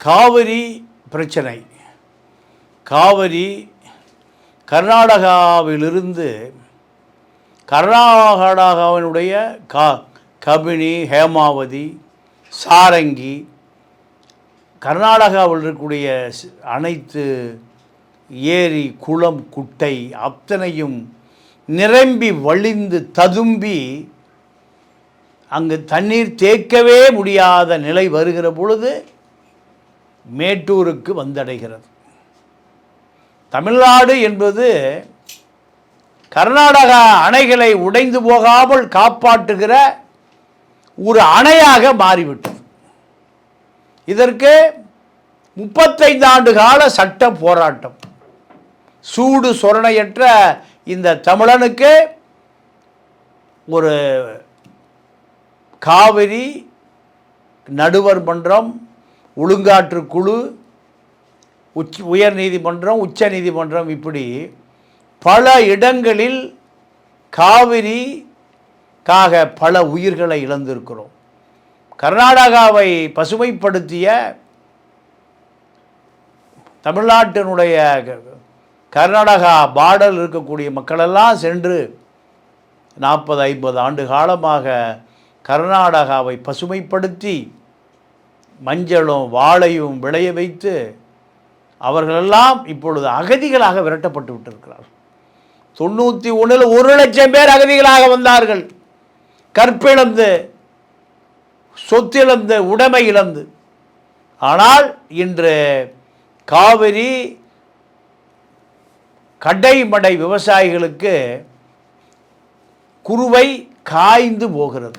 காவிரி பிரச்சனை. காவிரி கர்நாடகாவிலிருந்து கர்நாடகாவினுடைய கா கபினி ஹேமாவதி சாரங்கி கர்நாடகாவில் இருக்கக்கூடிய அனைத்து ஏரி குளம் குட்டை அத்தனையும் நிரம்பி வழிந்து ததும்பி அங்கு தண்ணீர் தேக்கவே முடியாத நிலை வருகிற பொழுது மேட்டூருக்கு வந்தடைகிறது. தமிழ்நாடு என்பது கர்நாடகா அணைகளை உடைந்து போகாமல் காப்பாற்றுகிற ஒரு அணையாக மாறிவிட்டது. இதற்கு முப்பத்தைந்து ஆண்டு கால சட்ட போராட்டம். சூடு சொரணையற்ற இந்த தமிழனுக்கு ஒரு காவிரி நடுவர் மன்றம் ஒழுங்காற்று குழு உச் உயர் நீதிமன்றம் உச்ச நீதிமன்றம் இப்படி பல இடங்களில் காவிரிக்காக பல உயிர்களை இழந்திருக்கிறோம். கர்நாடகாவை பசுமைப்படுத்திய தமிழ்நாட்டினுடைய கர்நாடகா பாடல் இருக்கக்கூடிய மக்களெல்லாம் சென்று நாற்பது ஐம்பது ஆண்டு காலமாக கர்நாடகாவை பசுமைப்படுத்தி மஞ்சளும் வாழையும் விளைய வைத்து அவர்களெல்லாம் இப்பொழுது அகதிகளாக விரட்டப்பட்டு விட்டிருக்கிறார். தொண்ணூற்றி ஒன்றில் ஒரு லட்சம் பேர் அகதிகளாக வந்தார்கள். கற்பிழந்து சொத்திழந்து உடைமை இழந்து. ஆனால் இன்று காவிரி கடைமடை விவசாயிகளுக்கு குருவை காய்ந்து போகிறது.